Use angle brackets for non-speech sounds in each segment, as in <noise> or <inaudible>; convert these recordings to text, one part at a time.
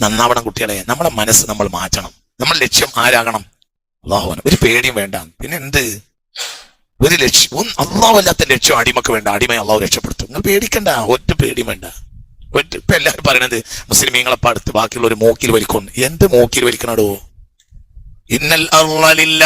നന്നാവണം കുട്ടികളെ നമ്മുടെ മനസ്സ് നമ്മൾ മാറ്റണം നമ്മുടെ ലക്ഷ്യം ആരാകണം അള്ളാഹുവാണ് ഒരു പേടിയും വേണ്ട പിന്നെ എന്ത് ഒരു ലക്ഷ്യം ഒന്ന് അള്ളാഹുവല്ലാത്ത ലക്ഷ്യം അടിമക്ക് വേണ്ട അടിമയെ അള്ളാഹു രക്ഷപ്പെടുത്തും നിങ്ങൾ പേടിക്കണ്ട ഒറ്റ പേടിയും വേണ്ട ഒറ്റ ഇപ്പൊ എല്ലാവരും പറയണത് മുസ്ലിമീങ്ങളെ അടുത്ത് ബാക്കിയുള്ള ഒരു മൂക്കിൽ വലിക്കൊണ്ട് എന്ത് മൂക്കിൽ വലിക്കണടോ ഇന്നൽ അള്ളലില്ല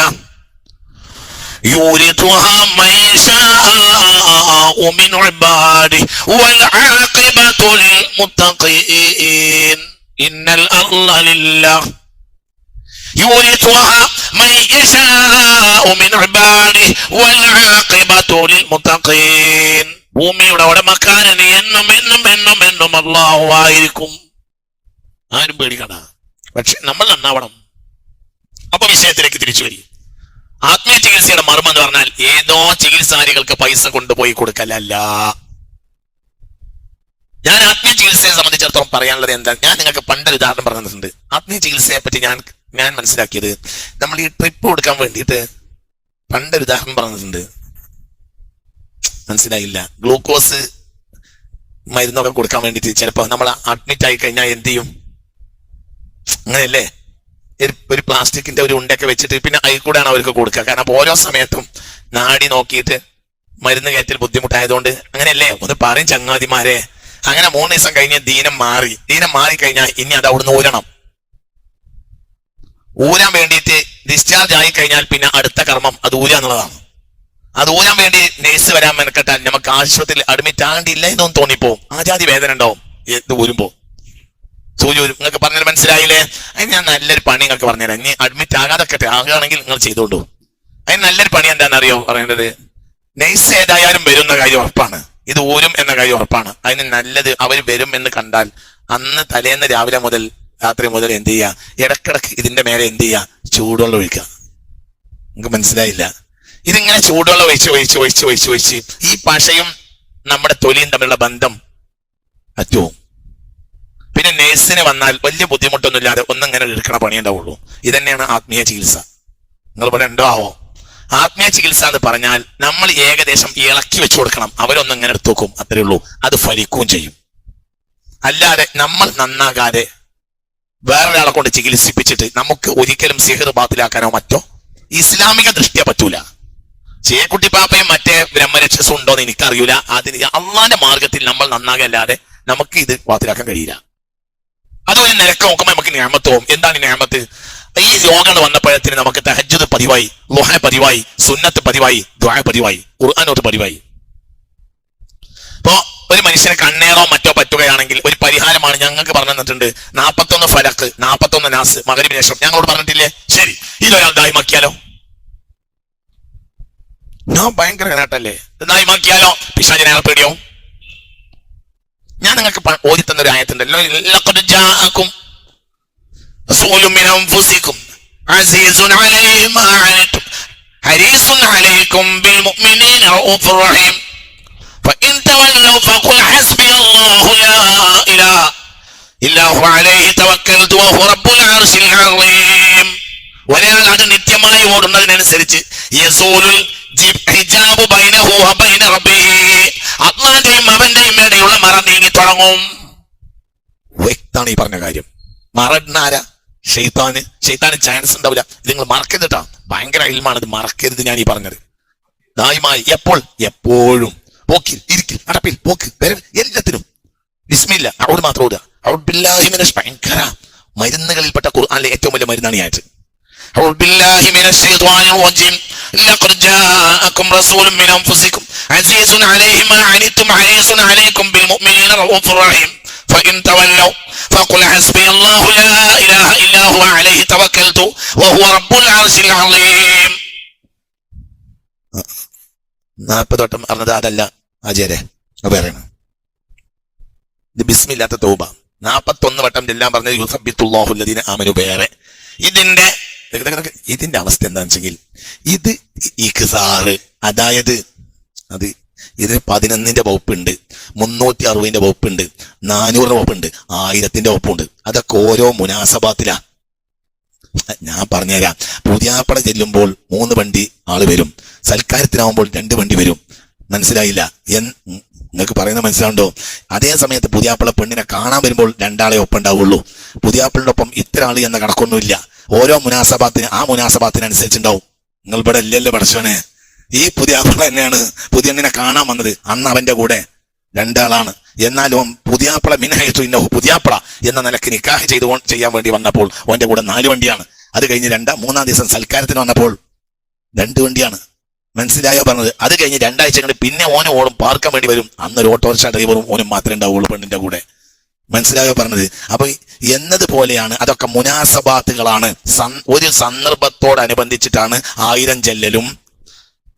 يورثها من يشاء من عباده والعاقبة للمتقين إن الأرض لله يورثها من يشاء من عباده والعاقبة للمتقين ഭൂമിയുടെ ഉടമക്കാരന് എന്നും എന്നും എന്നും എന്നും അള്ളാഹു ആയിരിക്കും ആരും പേടിക്കണ്ട പക്ഷെ നമ്മൾ നന്നാവണം അപ്പൊ വിഷയത്തിലേക്ക് തിരിച്ചു വരും ആത്മീയ ചികിത്സയുടെ മർമ്മം എന്ന് പറഞ്ഞാൽ ഏതോ ചികിത്സാരികൾക്ക് പൈസ കൊണ്ടുപോയി കൊടുക്കലല്ല ഞാൻ ആത്മീയ ചികിത്സയെ സംബന്ധിച്ചിടത്തോളം പറയാനുള്ളത് എന്താ? ഞാൻ നിങ്ങൾക്ക് പണ്ടൊരു ഉദാഹരണം പറഞ്ഞിട്ടുണ്ട്. ആത്മീയ ചികിത്സയെ പറ്റി ഞാൻ ഞാൻ മനസ്സിലാക്കിയത്. നമ്മൾ ഈ ട്രിപ്പ് കൊടുക്കാൻ വേണ്ടിയിട്ട് പണ്ടൊരു ഉദാഹരണം പറഞ്ഞിട്ടുണ്ട്. മനസ്സിലായില്ല. ഗ്ലൂക്കോസ് മരുന്നൊക്കെ കൊടുക്കാൻ വേണ്ടിയിട്ട് ചിലപ്പോൾ നമ്മൾ അഡ്മിറ്റ് ആയി കഴിഞ്ഞാൽ എന്ത് ചെയ്യും? അങ്ങനെയല്ലേ? ഒരു പ്ലാസ്റ്റിക്കിന്റെ ഒരു ഉണ്ടൊക്കെ വെച്ചിട്ട് പിന്നെ അതിൽ കൂടെയാണ് അവർക്ക് കൊടുക്കുക. കാരണം ഓരോ സമയത്തും നാടി നോക്കിയിട്ട് മരുന്ന് കയറ്റൽ ബുദ്ധിമുട്ടായതുകൊണ്ട് അങ്ങനെയല്ലേ? ഒന്ന് പറയും ചങ്ങാതിമാരെ. അങ്ങനെ മൂന്ന് ദിവസം കഴിഞ്ഞ് ദീനം മാറി. ദീനം മാറി കഴിഞ്ഞാൽ ഇനി അത് അവിടുന്ന് ഊരണം. ഊരാൻ വേണ്ടിയിട്ട് ഡിസ്ചാർജ് ആയി കഴിഞ്ഞാൽ പിന്നെ അടുത്ത കർമ്മം അത് ഊരുക എന്നുള്ളതാണ്. അത് ഊരാൻ വേണ്ടി നേഴ്സ് വരാൻ മെനക്കെട്ടാൽ നമുക്ക് ആശുപത്രിയിൽ അഡ്മിറ്റ് ആകേണ്ടിയില്ല എന്നൊന്നും തോന്നിപ്പോവും. ആജാതി വേദന ഉണ്ടാവും ഇത് ഊരുമ്പോ സൂചി ഊരും. നിങ്ങൾക്ക് പറഞ്ഞത് മനസ്സിലായില്ലേ? അതിന് ഞാൻ നല്ലൊരു പണി നിങ്ങൾക്ക് പറഞ്ഞുതരാം. ഇനി അഡ്മിറ്റ് ആകാതെ ആകുകയാണെങ്കിൽ നിങ്ങൾ ചെയ്തോണ്ടു അതിന് നല്ലൊരു പണി എന്താണെന്നറിയോ പറയേണ്ടത്? നൈസ് ഏതായാലും വരുന്ന കാര്യം ഉറപ്പാണ്. ഇത് ഊരും എന്ന കാര്യം ഉറപ്പാണ്. അതിന് നല്ലത് അവർ വരും എന്ന് കണ്ടാൽ അന്ന് തലേന്ന് രാവിലെ മുതൽ രാത്രി മുതൽ എന്ത് ചെയ്യുക ഇടക്കിടക്ക് ഇതിന്റെ മേലെ എന്ത് ചെയ്യുക ചൂടുവെള്ളം ഒഴിക്കുക. നിങ്ങൾക്ക് മനസ്സിലായില്ല? ഇതിങ്ങനെ ചൂടുവെള്ളം ഒഴിച്ച് ഒഴിച്ച് ഒഴിച്ച് ഒഴിച്ച് ഒഴിച്ച് ഈ പശയും നമ്മുടെ തൊലിയും തമ്മിലുള്ള ബന്ധം പറ്റുമോ പിന്നെ നേഴ്സിന് വന്നാൽ വലിയ ബുദ്ധിമുട്ടൊന്നുമില്ലാതെ ഒന്നിങ്ങനെ എടുക്കണ പണി ഉണ്ടാവുള്ളൂ ഇതന്നെയാണ് ആത്മീയ ചികിത്സ. നിങ്ങൾ ഇവിടെ ആവോ? ആത്മീയ ചികിത്സ എന്ന് പറഞ്ഞാൽ നമ്മൾ ഏകദേശം ഇളക്കി വെച്ചു കൊടുക്കണം. അവരൊന്നും ഇങ്ങനെ എടുത്തു നോക്കും. അത്രേ ഉള്ളൂ. അത് ഫലിക്കുകയും ചെയ്യും. അല്ലാതെ നമ്മൾ നന്നാകാതെ വേറൊരാളെ കൊണ്ട് ചികിത്സിപ്പിച്ചിട്ട് നമുക്ക് ഒരിക്കലും സിഹർ ബാത്തിലാക്കാനോ മറ്റോ ഇസ്ലാമിക ദൃഷ്ടിയെ പറ്റൂല. ചേക്കുട്ടി പാപ്പയും മറ്റേ ബ്രഹ്മരക്ഷസും ഉണ്ടോ എന്ന് എനിക്കറിയൂല. അതിന് അള്ളാന്റെ മാർഗത്തിൽ നമ്മൾ നന്നാകല്ലാതെ നമുക്ക് ഇത് ബാത്തിലാക്കാൻ കഴിയില്ല. അതൊരു നിരക്ക് നോക്കുമ്പോൾ നമുക്ക് ഞാമത്ത് പോകും എന്താണ് ഞാമത്ത്? ഈ രോഗങ്ങൾ വന്നപ്പോഴത്തിന് നമുക്ക് തഹജ്ജത് പതിവായി ലുഹ പതിവായി സുന്നത്ത് പതിവായി ദ്വായ പതിവായി ഖുർആാനോത്ത് പതിവായി. ഇപ്പോ ഒരു മനുഷ്യന് കണ്ണേറോ മറ്റോ പറ്റുകയാണെങ്കിൽ ഒരു പരിഹാരമാണ് ഞങ്ങൾക്ക് പറഞ്ഞു തന്നിട്ടുണ്ട്. നാപ്പത്തൊന്ന് ഫലക്ക് നാപ്പത്തൊന്ന് നാസ് മകരിന് ശേഷം. ഞങ്ങളോട് പറഞ്ഞിട്ടില്ലേ? ശരി. ഇതൊരാൾ ദായ്മാക്കിയാലോ ഞാൻ ഭയങ്കര കേട്ടല്ലേ ദായ്മാക്കിയാലോ പിശാചിനെ പേടിയാവും. ഞാൻ നിങ്ങൾക്ക് ഓതിത്തന്ന ഒരു ഒരാൾ അത് നിത്യമായി ഓടുന്നതിനനുസരിച്ച് ഹിജാബ് ബൈനഹു ബൈന അള്ളാന്റെയും അവന്റെയും ഇടയുള്ള മറ നീങ്ങി തുടങ്ങും. വ്യക്താണ് ഈ പറഞ്ഞ കാര്യം. മറന്നാരാ? ഷെയ്ത്താന് ഷെയ്ത്താന് ചാൻസ് ഉണ്ടാവില്ല. നിങ്ങൾ മറക്കരുതട്ടാ ഭയങ്കര അയിൽമാണ് ഇത്. മറക്കരുത് ഞാൻ ഈ പറഞ്ഞത്. ദായമായി എപ്പോൾ? എപ്പോഴും. പോക്കിൽ ഇരിക്കിൽ നടപ്പിൽ പോക്ക് വരവ് എല്ലാത്തിനും. വിസ്മില്ല അവിടെ മാത്രം ഓടുക അവിടെ ഭയങ്കര മരുന്നുകളിൽപ്പെട്ട അല്ലെ ഏറ്റവും വലിയ മരുന്നാണ് ആയത് أعوذ بالله من الشيطان الرجيم لقد جاءكم رسول من أنفسكم عزيز عليه ما عنتم حريص عليكم بالمؤمنين رؤوف رحيم فإن تولوا فقل حسبي الله لا إله إلا هو عليه توكلت وهو رب العرش العظيم നാൽപ്പത് വട്ടം പറഞ്ഞത് അതല്ല ആചാര്യ പറയണം ഇത് ബിസ്മില്ലാത്ത തൗബ നാൽപ്പത്തൊന്ന് വട്ടം എല്ലാം പറഞ്ഞത് യുസബിത്തുല്ലാഹുല്ലദീന ആമനു വേറെ ഇതിന്റെ ഇതിന്റെ അവസ്ഥ എന്താണെന്ന് വെച്ചെങ്കിൽ ഇത് ഇഖ്സാറ് അതായത് അത് ഇതിന് പതിനൊന്നിന്റെ വകുപ്പുണ്ട് മുന്നൂറ്റി അറുപതിന്റെ വകുപ്പുണ്ട് നാനൂറിന്റെ വകുപ്പുണ്ട് ആയിരത്തിന്റെ വകുപ്പുണ്ട്. അതൊക്കെ ഓരോ മുനാസബാത്തിലാ. ഞാൻ പറഞ്ഞുതരാം. പുതിയാപ്പട ചെല്ലുമ്പോൾ മൂന്ന് വണ്ടി ആൾ വരും. സൽക്കാരത്തിനാവുമ്പോൾ രണ്ട് വണ്ടി വരും. മനസ്സിലായില്ല? എൻ നിങ്ങൾക്ക് പറയുന്നത് മനസ്സിലാവുണ്ടോ? അതേ സമയത്ത് പുതിയാപ്പിള പെണ്ണിനെ കാണാൻ വരുമ്പോൾ രണ്ടാളെ ഒപ്പം ഉണ്ടാവുള്ളൂ പുതിയാപ്പിളിനൊപ്പം ഇത്ര ആൾ എന്ന കണക്കൊന്നുമില്ല. ഓരോ മുനാസഭാത്തിന് ആ മുനാസഭാത്തിനനുസരിച്ചുണ്ടാവും നിങ്ങൾ ഇവിടെ ഇല്ലല്ലോ പഠിച്ചവനെ ഈ പുതിയ ആപ്പിള തന്നെയാണ് പുതിയ എണ്ണിനെ കാണാൻ വന്നത്. അന്ന് അവന്റെ കൂടെ രണ്ടാളാണ്. എന്നാലും പുതിയാപ്പിള മിനഹു ഇന്നോ പുതിയാപ്പിള എന്ന നിലയ്ക്ക് നിക്കാഹ് ചെയ്തു ചെയ്യാൻ വേണ്ടി വന്നപ്പോൾ അവന്റെ കൂടെ നാല് വണ്ടിയാണ്. അത് കഴിഞ്ഞ് രണ്ടാം മൂന്നാം ദിവസം സൽക്കാരത്തിന് വന്നപ്പോൾ രണ്ട് വണ്ടിയാണ്. മനസ്സിലായോ പറഞ്ഞത്? അത് കഴിഞ്ഞ് രണ്ടാഴ്ച പിന്നെ ഓനെ ഓടും പാർക്കാൻ വേണ്ടി വരും. അന്നൊരു ഓട്ടോറിക്ഷ ഡ്രൈവറും ഓനും മാത്രമേ ഉണ്ടാവുള്ളൂ പെണ്ണിന്റെ കൂടെ. മനസ്സിലായോ പറഞ്ഞത്? അപ്പൊ എന്നതുപോലെയാണ് അതൊക്കെ മുനാസബാത്തുകളാണ്. ഒരു സന്ദർഭത്തോടനുബന്ധിച്ചിട്ടാണ് ആയിരം ചെല്ലലും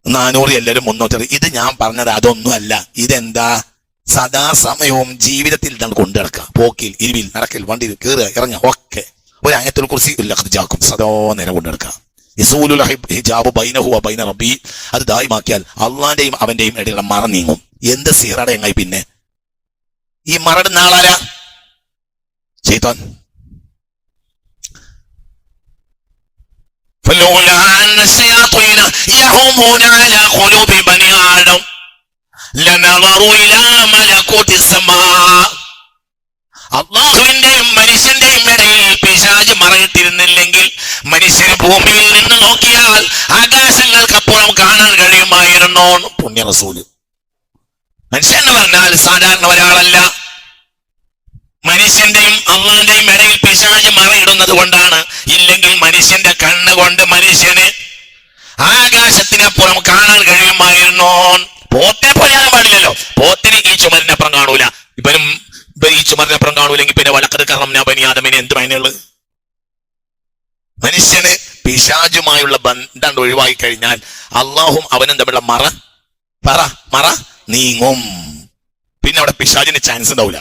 നാനൂറ് ചെല്ലലും മുന്നൂറ്റി ഇത് ഞാൻ പറഞ്ഞത് അതൊന്നുമല്ല. ഇതെന്താ? സദാസമയവും ജീവിതത്തിൽ ഇതാണ് കൊണ്ടു നടക്കുക പോക്കിൽ ഇരുവിൽ നടക്കൽ വണ്ടിയിൽ കയറുക ഇറങ്ങുക ഒക്കെ. ഒരു അയത്തിൽ കുറിച്ച് ഇല്ലാക്കും സദാ നേരം കൊണ്ടുനടക്കുക. യസൂലുൽ ഹിജാബ് ബൈനഹു വ ബൈന റബ്ബി. അത് ദായിമാക്കിയാൽ അള്ളാന്റെയും അവന്റെയും ഇടയിലുള്ള മറ നീങ്ങും. എന്ത് സീറടയങ്ങായി പിന്നെ? ഈ മറടുന്ന ആളാരാ? ചെയ്തോൻ فلولا أن الشياطين يهمون على قلوب بني آدم لنظروا إلى ملكوت السماء അള്ളാഹുവിന്റെയും മനുഷ്യന്റെയും ഇടയിൽ പിശാജ് മറയിട്ടിരുന്നില്ലെങ്കിൽ മനുഷ്യന് ഭൂമിയിൽ നിന്ന് നോക്കിയാൽ ആകാശങ്ങൾക്കപ്പുറം കാണാൻ കഴിയുമായിരുന്നു പുണ്യ റസൂല് മനുഷ്യൻ എന്ന് പറഞ്ഞാൽ സാധാരണ ഒരാളല്ല മനുഷ്യന്റെയും അള്ളാന്റെയും ഇടയിൽ പിശാജ് മറയിടുന്നത് കൊണ്ടാണ്. ഇല്ലെങ്കിൽ മനുഷ്യന്റെ കണ്ണ് കൊണ്ട് മനുഷ്യന് ആകാശത്തിനപ്പുറം കാണാൻ കഴിയുമായിരുന്നോ? പോത്തിനെ പറയാൻ പാടില്ലല്ലോ. പോത്തിന് ഈ ചുമരിനപ്പുറം കാണൂല. ഇവരും ഇവർ ഈ ചുമരിനപ്പുറം കാണൂലെങ്കിൽ പിന്നെ വലക്കത് കറം ബനിയാദമിന് എന്ത് പനിയുള്ളത് മനുഷ്യന് പിശാജുമായുള്ള ബന്ധം ഒഴിവായി കഴിഞ്ഞാൽ അള്ളാഹും അവനും തമ്മിലുള്ള മറ പറ മറ നീങ്ങും. പിന്നെ അവിടെ പിശാജിന് ചാൻസ് ഉണ്ടാവില്ല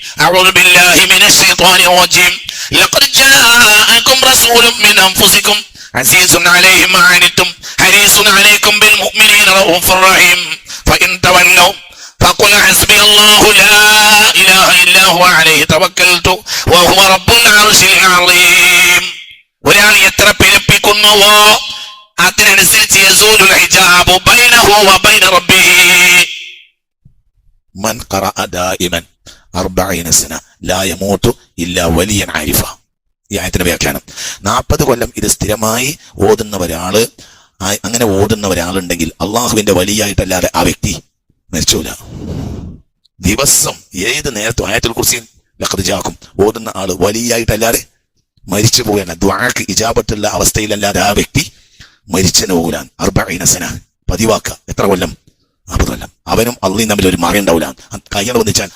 أعوذ بالله من الشيطان الرجيم لقد جاءكم رسول من أنفسكم عزيز عليه ما عنتم حريص عليكم بالمؤمنين رؤوف رحيم فإن تولوا فقل حسبي الله لا إله إلا هو عليه توكلت وهو رب العرش العظيم ഒരാൾ എത്ര പിഴപ്പിക്കുന്നുവോ അതിനനുസരിച്ച് യസൂലുൽ ഹിജാബു ബൈനഹു വബൈന റബ്ബിഹി من قرأ دائما അർബൈനസിന ലായമൂത്തു ഇല്ല വലിയ ആരിഫ. ഈ ആയത്തിന്റെ വ്യാഖ്യാനം. നാൽപ്പത് കൊല്ലം ഇത് സ്ഥിരമായി ഓതുന്ന ഒരാൾ അങ്ങനെ ഓതുന്ന ഒരാളുണ്ടെങ്കിൽ അള്ളാഹുവിന്റെ വലിയായിട്ടല്ലാതെ ആ വ്യക്തി മരിച്ചൂല. ദിവസം ഏത് നേരത്തും ആയത്തിൽ കുറിച്ച് ലക്കതിജാക്കും ഓതുന്ന ആൾ വലിയായിട്ടല്ലാതെ മരിച്ചു പോകാൻ ദ്വാക്ക് ഇജാബത്തുള്ള അവസ്ഥയിലല്ലാതെ ആ വ്യക്തി മരിച്ചു പോകൂല അർബൈനസന പതിവാക്ക. എത്ര കൊല്ലം? നാൽപ്പത് അവനും അള്ളയും തമ്മിൽ ഒരു മറിയുണ്ടാവൂല. ഉണ്ടാവില്ല കയ്യണ വന്നിച്ചാൽ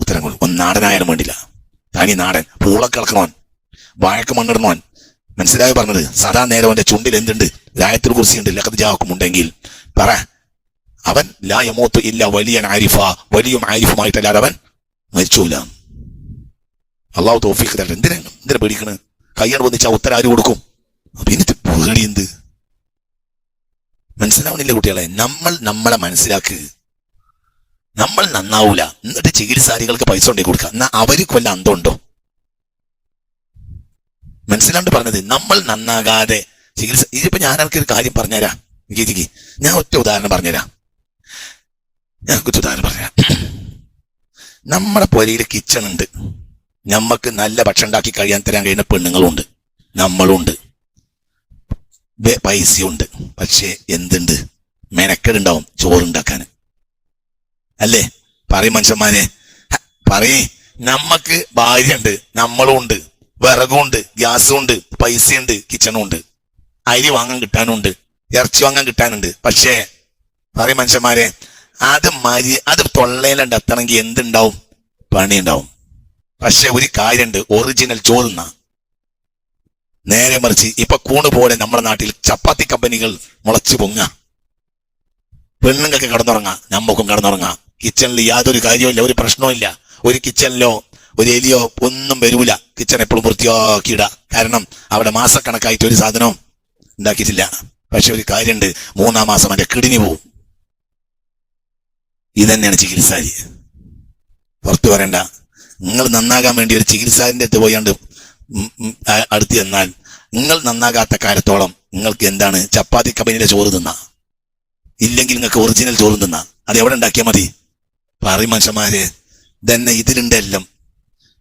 ഉത്തരം കൊടുക്കും ഒന്ന് നാടനായാലും വേണ്ടില്ല. തനി നാടൻ. പൂളക്കിളക്കണവൻ വാഴക്ക് മണ്ണിടണവൻ മനസ്സിലായി പറഞ്ഞത്? സദാ നേരം അവന്റെ ചുണ്ടിൽ എന്തുണ്ട്? ലായത്തിൽ കുറിച്ചുണ്ട് ഉണ്ടെങ്കിൽ. പറ. അവൻ ലായമോത്ത് ഇല്ല വലിയ ആരിഫ. വലിയും ആരിഫുമായിട്ടല്ലാതെ അവൻ മരിച്ചൂല. അള്ളാഹു തോഫിക്ക് തരട്ടെ. എന്തിനാ എന്തിനാ പേടിക്കണ്? കയ്യാണ് വന്നിച്ചാ ഉത്തരം ആര് കൊടുക്കും? അപ്പൊ എന്നിട്ട് പേടി എന്ത്? മനസ്സിലാവണില്ല കുട്ടികളെ. നമ്മൾ നമ്മളെ മനസ്സിലാക്ക്. നമ്മൾ നന്നാവൂല. എന്നിട്ട് ചികിത്സാരികൾക്ക് പൈസ കൊണ്ടേ കൊടുക്കുക. എന്നാ അവർക്ക് വല്ല അന്തമുണ്ടോ? മനസ്സിലാണ്ട് പറഞ്ഞത് നമ്മൾ നന്നാകാതെ ചികിത്സ ഇതിപ്പോ ഞാൻ ഒരു കാര്യം പറഞ്ഞുതരാം ഗീതിക്ക്. ഞാൻ ഒറ്റ ഉദാഹരണം പറഞ്ഞുതരാം ഞാൻ കുറച്ച് ഉദാഹരണം പറഞ്ഞുതരാം <clears throat> നമ്മുടെ പുരയിൽ കിച്ചൺ ഉണ്ട്. നമ്മക്ക് നല്ല ഭക്ഷണം ഉണ്ടാക്കി കഴിയാൻ തരാൻ കഴിയുന്ന പെണ്ണുങ്ങളുണ്ട്. നമ്മളുണ്ട്. പൈസയുണ്ട്. പക്ഷേ എന്തുണ്ട്? മെനക്കെടുണ്ടാവും ചോറുണ്ടാക്കാൻ അല്ലേ? പറയും മനുഷ്യന്മാരെ. പറയേ. നമ്മക്ക് ഭാര്യയുണ്ട് നമ്മളും ഉണ്ട് വിറകുണ്ട് ഗ്യാസും ഉണ്ട് പൈസയുണ്ട് കിച്ചണും ഉണ്ട്. അരി വാങ്ങാൻ കിട്ടാനുണ്ട് ഇറച്ചി വാങ്ങാൻ കിട്ടാനുണ്ട് പക്ഷേ പറയും മനുഷ്യന്മാരെ അത് മരി അത് തൊള്ളയിലുണ്ട് എത്തണമെങ്കിൽ എന്തുണ്ടാവും? പണി ഉണ്ടാവും പക്ഷെ ഒരു കാര്യമുണ്ട് ഒറിജിനൽ ചോറുന്ന നേരെ മറിച്ച് ഇപ്പൊ കൂണ് പോലെ നമ്മുടെ നാട്ടിൽ ചപ്പാത്തി കമ്പനികൾ മുളച്ചു പൊങ്ങ. പെണ്ണുങ്ങൾക്ക് കിടന്നുറങ്ങാം നമ്മക്കും കിടന്നുറങ്ങാം. കിച്ചണിൽ യാതൊരു കാര്യമില്ല ഒരു പ്രശ്നവും ഒരു കിച്ചണിലോ ഒരു എലിയോ ഒന്നും വരൂല. കിച്ചൺ എപ്പോഴും വൃത്തിയാക്കിയിട. കാരണം അവിടെ മാസക്കണക്കായിട്ട് ഒരു സാധനവും ഉണ്ടാക്കിയിട്ടില്ല. പക്ഷെ ഒരു കാര്യമുണ്ട്. മൂന്നാം മാസം അതിന്റെ കിടിനി പോവും. ഇതന്നെയാണ് ചികിത്സാരി. പുറത്തു വരേണ്ട നിങ്ങൾ നന്നാകാൻ വേണ്ടി ഒരു ചികിത്സാരിന്റെ അടുത്ത് പോയാണ്ട് അടുത്ത് ചെന്നാൽ നിങ്ങൾ നന്നാകാത്ത കാലത്തോളം നിങ്ങൾക്ക് എന്താണ്? ചപ്പാത്തി കമ്പനിയുടെ ചോറ് തിന്ന. ഇല്ലെങ്കിൽ നിങ്ങൾക്ക് ഒറിജിനൽ ചോറ് തിന്ന. അത് എവിടെ ഉണ്ടാക്കിയാൽ മതി? പറയും മനുഷ്യന്മാര് തന്നെ ഇതിലുണ്ട് എല്ലാം.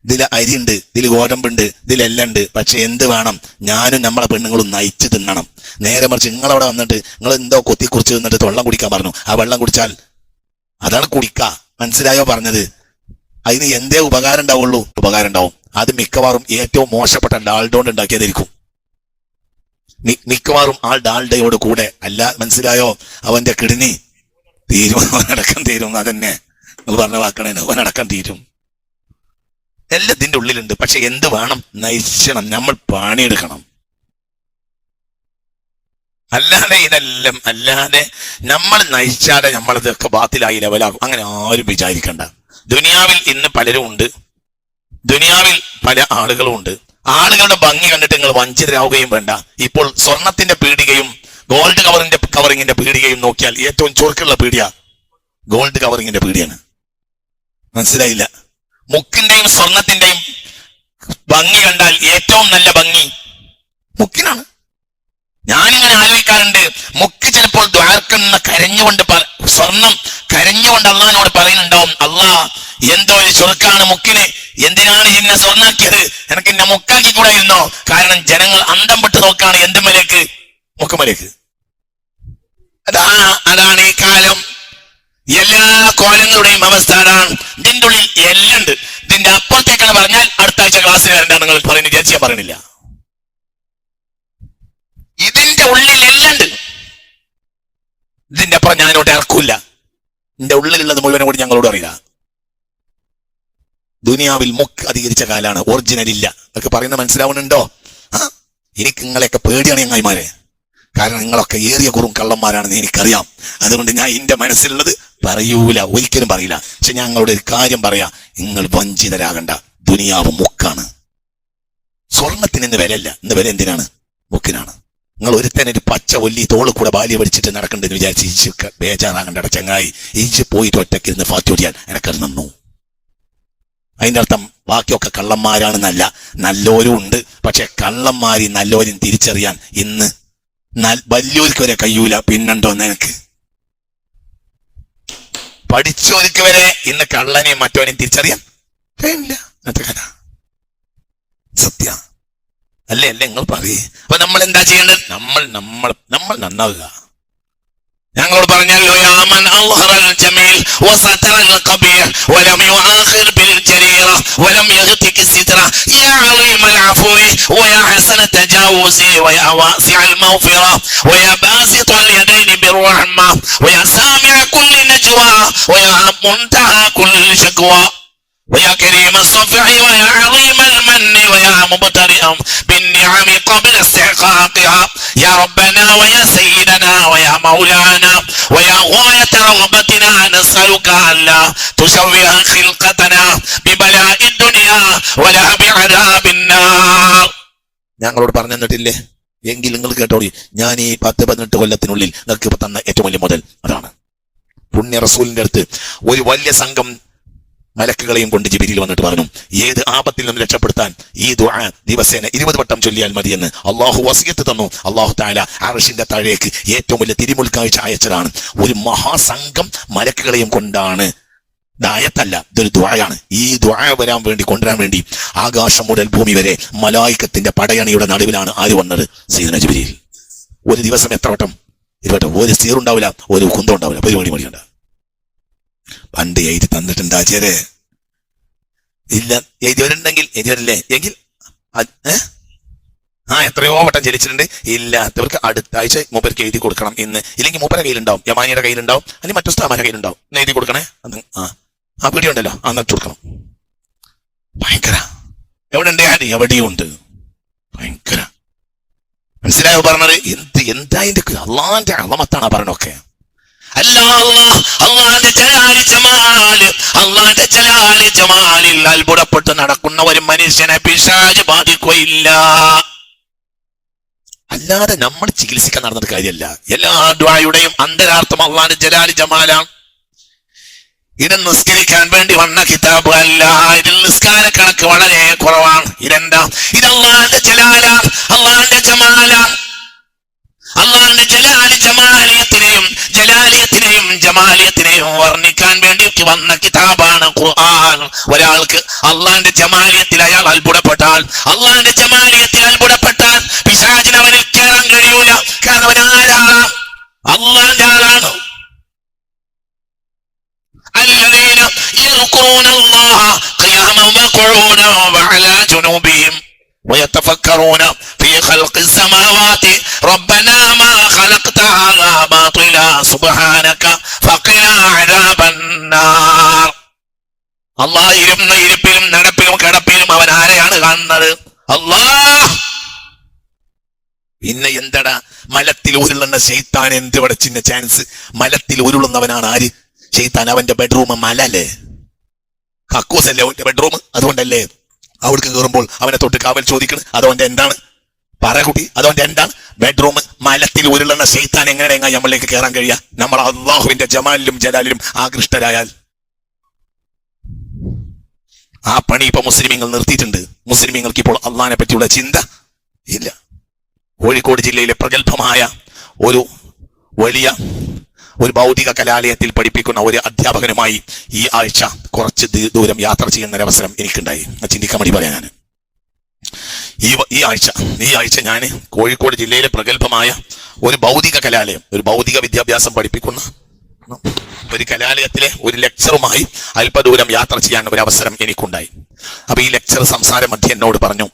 ഇതിൽ അരിയുണ്ട് ഇതിൽ ഗോതമ്പുണ്ട് ഇതിലെല്ലാം ഉണ്ട്. പക്ഷെ എന്ത് വേണം? ഞാനും നമ്മളെ പെണ്ണുങ്ങളും നയിച്ച് തിന്നണം. നേരെ മറിച്ച് നിങ്ങളവിടെ വന്നിട്ട് നിങ്ങൾ എന്തോ കൊത്തി കുറിച്ച് നിന്നിട്ട് വെള്ളം കുടിക്കാൻ പറഞ്ഞു. ആ വെള്ളം കുടിച്ചാൽ അതാണ് കുടിക്ക. മനസ്സിലായോ പറഞ്ഞത്? അതിന് എന്തേ ഉപകാരം ഉണ്ടാവുള്ളൂ? ഉപകാരം ഉണ്ടാവും. അത് മിക്കവാറും ഏറ്റവും മോശപ്പെട്ട ഡാൾഡോണ്ട് ഉണ്ടാക്കിയതായിരിക്കും. മിക്കവാറും ആ ഡാൾഡയോട് കൂടെ. അല്ല മനസ്സിലായോ? അവന്റെ കിഡ്നി തീരുമാനം അടക്കം തീരും അതന്നെ. നിങ്ങൾ പറഞ്ഞ വാക്കണേ അവനടക്കം തീരും. എല്ലാം ഇതിന്റെ ഉള്ളിലുണ്ട്. പക്ഷെ എന്ത് വേണം? നയിച്ചണം. നമ്മൾ പണിയെടുക്കണം. അല്ലാതെ ഇതെല്ലാം അല്ലാതെ നമ്മൾ നയിച്ചാതെ നമ്മളിതൊക്കെ ബാത്തിലായി ലെവലാകും. അങ്ങനെ ആരും വിചാരിക്കണ്ട. ദുനിയാവിൽ ഇന്ന് പലരും ഉണ്ട്. ദുനിയാവിൽ പല ആളുകളും ഉണ്ട്. ആളുകളുടെ ഭംഗി കണ്ടിട്ട് നിങ്ങൾ വഞ്ചിതരാവുകയും വേണ്ട. ഇപ്പോൾ സ്വർണത്തിന്റെ പീടികയും ഗോൾഡ് കവറിന്റെ കവറിങ്ങിന്റെ പീടികയും നോക്കിയാൽ ഏറ്റവും ചുരുക്കുള്ള പീടിയ ഗോൾഡ് കവറിങ്ങിന്റെ പീടിയാണ് മനസ്സിലായില്ല. മുക്കിന്റെയും സ്വർണത്തിന്റെയും ഭംഗി കണ്ടാൽ ഏറ്റവും നല്ല ഭംഗി മുക്കിനാണ്. ഞാനിങ്ങനെ ആലോചിക്കാറുണ്ട്. മുക്ക് ചിലപ്പോൾ ദ്വാരക്കെന്ന് കരഞ്ഞുകൊണ്ട് സ്വർണം കരഞ്ഞുകൊണ്ട് അള്ളഹാനോട് പറയുന്നുണ്ടാവും അള്ളാ എന്തോ ഒരു ചുരുക്കാണ് മുക്കിനെ. എന്തിനാണ് എന്നെ സ്വർണാക്കിയത്? എനിക്ക് എന്നെ മുക്കാക്കി കൂടായിരുന്നോ കാരണം ജനങ്ങൾ അന്തം വിട്ട് നോക്കാണ് എന്തുമലേക്ക്? മുക്കുമലേക്ക്. അതാണ് അതാണ് ഈ കാലം. എല്ലാ കോലങ്ങളുടെയും അവസ്ഥ ഇതിന്റെ ഉള്ളിൽ എല്ലാം ഉണ്ട് ഇതിന്റെ അപ്പുറത്തേക്കാണ് പറഞ്ഞാൽ അടുത്ത ആഴ്ച ക്ലാസ്സിൽ വരേണ്ട നിങ്ങൾ പറയുന്നത് ഞാൻ പറയണില്ല ഇതിന്റെ ഉള്ളിൽ എല്ലാം ഉണ്ട് ഇതിന്റെ അപ്പുറം ഞാനോട്ട് ഇറക്കൂല ഇതിന്റെ ഉള്ളിലുള്ളത് മുഴുവനും കൂടി ഞങ്ങളോട് അറിയില്ല ദുനിയാവിൽ മുക്ക് അധികരിച്ച കാലാണ്. ഒറിജിനൽ ഇല്ല എന്നൊക്കെ പറയുന്നത് മനസ്സിലാവുന്നുണ്ടോ? എനിക്ക് നിങ്ങളെയൊക്കെ പേടിയാണ് ചങ്ങായിമാരെ. കാരണം നിങ്ങളൊക്കെ ഏറിയ കുറും കള്ളന്മാരാണെന്ന് എനിക്കറിയാം. അതുകൊണ്ട് ഞാൻ എന്റെ മനസ്സിലുള്ളത് പറയൂല. ഒരിക്കലും പറയില്ല. പക്ഷെ ഞങ്ങളുടെ ഒരു കാര്യം പറയാ. നിങ്ങൾ വഞ്ചിതരാകണ്ട. ദുനിയാവ് മുക്കാണ്. സ്വർണത്തിന് ഇന്ന് വിലയില്ല. ഇന്ന് വില എന്തിനാണ്? മുക്കിനാണ്. നിങ്ങൾ ഒരുത്തൻ ഒരു പച്ച ഒല്ലി തോൾ കൂടെ ബാല്യ പഠിച്ചിട്ട് നടക്കണ്ടെന്ന് വിചാരിച്ച് ക- ബേജാറാകണ്ട ചങ്ങായി. ഈച്ച് പോയിട്ട് ഒറ്റയ്ക്ക് ഇരുന്ന് ഫാറ്റോടിയാൽ എനക്കത് നന്നു. അതിന്റെ അർത്ഥം ബാക്കിയൊക്കെ കള്ളന്മാരാണെന്നല്ല. നല്ലോരും ഉണ്ട്. പക്ഷെ കള്ളന്മാരി നല്ലോരും തിരിച്ചറിയാൻ ഇന്ന് വലിയോർക്ക് വരെ കഴിയൂല. പിന്നുണ്ടോ നിനക്ക്? പഠിച്ചോർക്ക് വരെ ഇന്ന് കള്ളനെയും മറ്റവനെയും തിരിച്ചറിയാം. ഇല്ല. ഇന്നത്തെ കഥ. സത്യ. അല്ലേ അല്ലേ നിങ്ങൾ പറയേ. അപ്പൊ നമ്മൾ എന്താ ചെയ്യേണ്ടത്? നമ്മൾ നമ്മൾ നമ്മൾ നന്നാവുക. ഞങ്ങളോട് പറഞ്ഞല്ലോ യാമൻ അള്ളഹറൽ ജമീൽ വസതറൽ ഖബീഹ് വലം യുആഖിർ ബിൽ ജരീറ വലം യഗ്തിക് സിത്ര യാ അലീമൽ അഫൂഇ വയാ ഹസന തജാവുസി വയാ വാസിഅൽ മഗ്ഫിറ വയാ ബാസിതുൽ യദൈനി ബിർറഹ്മ വയാ സാമിഅ കുല്ലി നജ്വ വയാ മുൻതഹ കുല്ലി ശക്വ ويا كريم الصفح ويا عظيم المن ويا مبتدئا بالنعم قبل استحقاقها يا ربنا ويا سيدنا ويا مولانا ويا غاية رغبتنا نسألك ألا تشوه خلقتنا ببلاء الدنيا ولا بعذاب النار ഞങ്ങളോട് പറഞ്ഞു തന്നിട്ടില്ലേ എങ്കിൽ നിങ്ങൾ കേട്ടോളി ഞാൻ ഈ പത്ത് പതിനെട്ട് കൊല്ലത്തിനുള്ളിൽ നിങ്ങൾക്ക് ഇപ്പൊ തന്ന ഏറ്റവും വലിയ മുതൽ അതാണ് പുണ്യ റസൂലിന്റെ അടുത്ത് ഒരു വലിയ സംഘം മലക്കുകളെയും കൊണ്ട് ജിബിരിയിൽ വന്നിട്ട് പറഞ്ഞു ഏത് ആപത്തിൽ നിന്ന് രക്ഷപ്പെടുത്താൻ ഈ ദുആ ദിവസേന ഇരുപത് വട്ടം ചൊല്ലിയാൽ മതിയെന്ന് അള്ളാഹു വസിയത്ത് തന്നു. അള്ളാഹു താല അറിഷിന്റെ താഴേക്ക് ഏറ്റവും വലിയ തിരിമുൽക്കാഴ്ച അയച്ചതാണ്. ഒരു മഹാസംഘം മലക്കുകളെയും കൊണ്ടാണ്. ദായത്തല്ല ഇതൊരു ദ്വായാണ് ഈ ദ്വായ വരാൻ വേണ്ടി കൊണ്ടുവരാൻ വേണ്ടി ആകാശം മുതൽ ഭൂമി വരെ മലായിക്കത്തിന്റെ പടയണിയുടെ നടുവിലാണ് ആര് വന്നത്? സീദന ജിബിരിയിൽ. ഒരു ദിവസം എത്ര വട്ടം? ഇരുവട്ടം ഒരു സീറുണ്ടാവില്ല ഒരു കുന്തം ഉണ്ടാവില്ല. പരിപാടി മണിയുണ്ട് പണ്ട് എഴുതി തന്നിട്ടുണ്ട് ആചാര്യ ഇല്ല എഴുതിയവരുണ്ടെങ്കിൽ എഴുതിയവരല്ലേ? എങ്കിൽ? ആ എത്രയോ വട്ടം ജനിച്ചിട്ടുണ്ട്. ഇല്ലാത്തവർക്ക് അടുത്ത ആഴ്ച മൂപ്പർക്ക് എഴുതി കൊടുക്കണം ഇന്ന്. ഇല്ലെങ്കിൽ മൂപ്പരെ കയ്യിലുണ്ടാവും. യമാനിയുടെ കയ്യിലുണ്ടാവും. അല്ലെങ്കിൽ മറ്റു സ്ഥാപന കയ്യിലുണ്ടാവും. ഇന്ന് എഴുതി കൊടുക്കണേ? അത് ആ. ആ പിടി ഉണ്ടല്ലോ. ആ നട്ടു കൊടുക്കണം. ഭയങ്കര. എവിടെ ഉണ്ട് ആര് എവിടെയും ഉണ്ട് ഭയങ്കര. മനസ്സിലായോ പറഞ്ഞത്? എന്ത് എന്താ ഇതിന്റെ അള്ളാന്റെ അളമത്താണ് പറഞ്ഞൊക്കെ ജലാലി ജലാലി ജമാലിൽ അത്ഭുതപ്പെട്ട് നടക്കുന്ന ഒരു മനുഷ്യനെ പിശാജ് ബാധിക്കുകയില്ല. അല്ലാതെ നമ്മൾ ചികിത്സിക്കാൻ നടന്നിട്ട് കാര്യമല്ല. എല്ലാ ദ്വായുടെയും അന്തരാർത്ഥം അള്ളാന്റെ ജലാലി ജമാലാണ്. ഇത് നിസ്കരിക്കാൻ വേണ്ടി വന്ന കിതാബ് അല്ല. ഇതിൽ നിസ്കാര കണക്ക് വളരെ കുറവാണ്. ഇതെന്താ? ഇത് അള്ളാന്റെ ജലാലാണ് അള്ളാന്റെ ജമാലാണ് അള്ളാന്റെ ജലാലി ജമാലിയത്തിനെയും ജലാലിയത്തിനെയും ജമാലിയത്തിനെയും വർണ്ണിക്കാൻ വേണ്ടിയിട്ട് വന്ന കിതാബാണ് ഖുർആൻ ഒരാൾക്ക് അള്ളാന്റെ ജമാലിയത്തിൽ അയാൾ അത്ഭുതപ്പെട്ടാൽ അള്ളാന്റെ ജമാലിയത്തിൽ അത്ഭുതപ്പെട്ടാൽ പിശാചിന് അവനിൽ കയറാൻ കഴിയൂല കാരണം അവൻ ആരാണ് അള്ളാന്റെ ആളാണ് الذين يذكرون الله قياما وقعودا وعلى جنوبهم ويتفكرون في خلق السماوات ربنا ما خلقت هذا باطلا سبحانك فقنا عذاب النار അള്ളാഹ് ഇരുന്ന ഇരിപ്പിലും നടപ്പിലും കിടപ്പിലും അവൻ ആരെയാണ് കാണുന്നത് അള്ളാഹ് പിന്നെ എന്തടാ മലത്തിൽ ഉരുളുന്ന ശൈത്താൻ എന്ത് പടച്ചിന്റെ ചാൻസ് മലത്തിൽ ഉരുളുന്നവനാണ് ആര് ശൈത്താൻ അവന്റെ ബെഡ്റൂം മലല്ലേ കക്കൂസല്ലേ അവന്റെ ബെഡ്റൂം അതുകൊണ്ടല്ലേ അവിടേക്ക് കയറുമ്പോൾ അവനെ തൊട്ട് കാവൽ ചോദിക്കണം അതുകൊണ്ട് എന്താണ് പറ കുട്ടി അതുകൊണ്ട് എന്താണ്? ബെഡ്റൂം മലത്തിൽ ഉരുളുന്ന എങ്ങനെ എങ്ങനെ നമ്മളിലേക്ക് കയറാൻ കഴിയാ? നമ്മൾ അള്ളാഹുവിന്റെ ജമാലിലും ജലാലിലും ആകൃഷ്ടരായാൽ. ആ പണി ഇപ്പൊ മുസ്ലിമീങ്ങൾ നിർത്തിയിട്ടുണ്ട്. മുസ്ലിമീങ്ങൾക്ക് ഇപ്പോൾ അള്ളഹാനെ പറ്റിയുള്ള ചിന്ത ഇല്ല. കോഴിക്കോട് ജില്ലയിലെ പ്രഗത്ഭമായ ഒരു വലിയ ഒരു ഭൗതിക കലാലയത്തിൽ പഠിപ്പിക്കുന്ന ഒരു അധ്യാപകനുമായി ഈ ആഴ്ച കുറച്ച് ദൂരം യാത്ര ചെയ്യുന്ന ഒരു അവസരം എനിക്കുണ്ടായി ചിന്തിക്കാൻ വേണ്ടി പറയാൻ ഈ ഈ ആഴ്ച ഈ ആഴ്ച ഞാൻ കോഴിക്കോട് ജില്ലയിലെ പ്രഗത്ഭമായ ഒരു ഭൗതിക കലാലയം ഒരു ഭൗതിക വിദ്യാഭ്യാസം പഠിപ്പിക്കുന്ന ഒരു കലാലയത്തിലെ ഒരു ലെക്ചറുമായി അല്പദൂരം യാത്ര ചെയ്യാൻ ഒരു അവസരം എനിക്കുണ്ടായി. അപ്പൊ ഈ ലെക്ചർ സംസാരം മധ്യ എന്നോട് പറഞ്ഞു